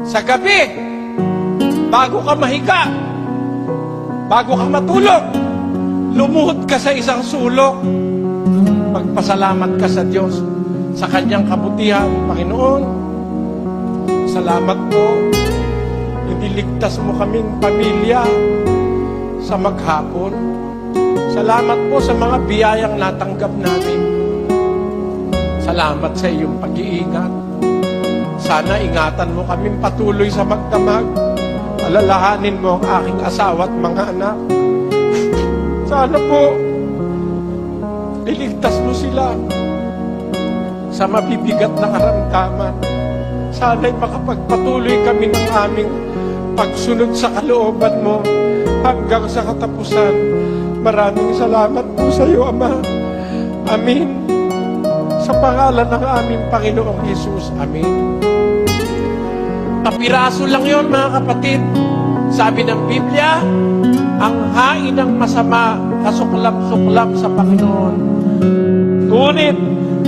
Sa gabi, bago ka mahiga, bago ka matulog, lumuhod ka sa isang sulok. Magpasalamat ka sa Diyos sa kanyang kabutihan. Panginoon, salamat po. Iniligtas mo kaming pamilya sa maghapon. Salamat po sa mga biyayang natanggap namin. Salamat sa iyong pag-iingat. Sana ingatan mo kaming patuloy sa magdamag. Alalahanin mo ang aking asawa at mga anak. Sana po, iligtas mo sila sa mabibigat na karamdaman. Sana'y makapagpatuloy kami ng aming pagsunod sa kalooban mo hanggang sa katapusan. Maraming salamat po sa iyo, Ama. Amin. Sa pangalan ng aming Panginoong Yesus. Amin. Kapiraso lang yon mga kapatid. Sabi ng Biblia, ang hain ng masama kasuklap-suklap sa Panginoon. Ngunit,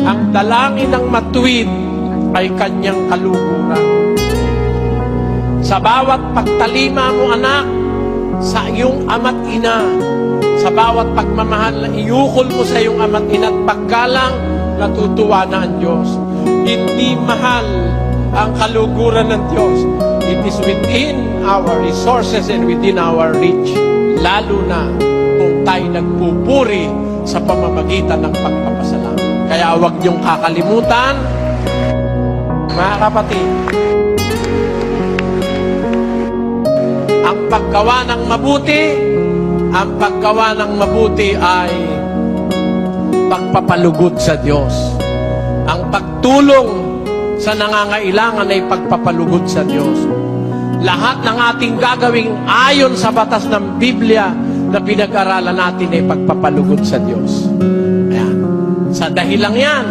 ang dalangin ng matuwid ay kanyang kaluguran. Sa bawat pagtalima mo anak, sa iyong ama't ina, sa bawat pagmamahal na iukol mo sa iyong ama't ina at paggalang, natutuwa na ang Diyos. Hindi mahal ang kaluguran ng Diyos. It is within our resources and within our reach. Lalo na kung tayo nagpupuri sa pamamagitan ng pagpapasalamat. Kaya huwag niyong kakalimutan, mga kapatid, ang paggawa ng mabuti, ang paggawa ng mabuti ay pagpapalugod sa Diyos. Ang pagtulong sa nangangailangan ay pagpapalugod sa Diyos. Lahat ng ating gagawing ayon sa batas ng Biblia na pinag-aralan natin ay pagpapalugod sa Diyos. Ayan. Sa dahilang yan,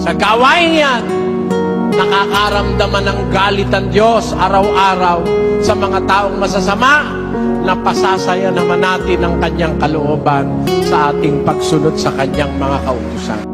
sa gawain yan, nakakaramdaman ng galit ang Diyos araw-araw sa mga taong masasama na pasasaya naman natin ang kanyang kalooban sa ating pagsunod sa kanyang mga kautusan.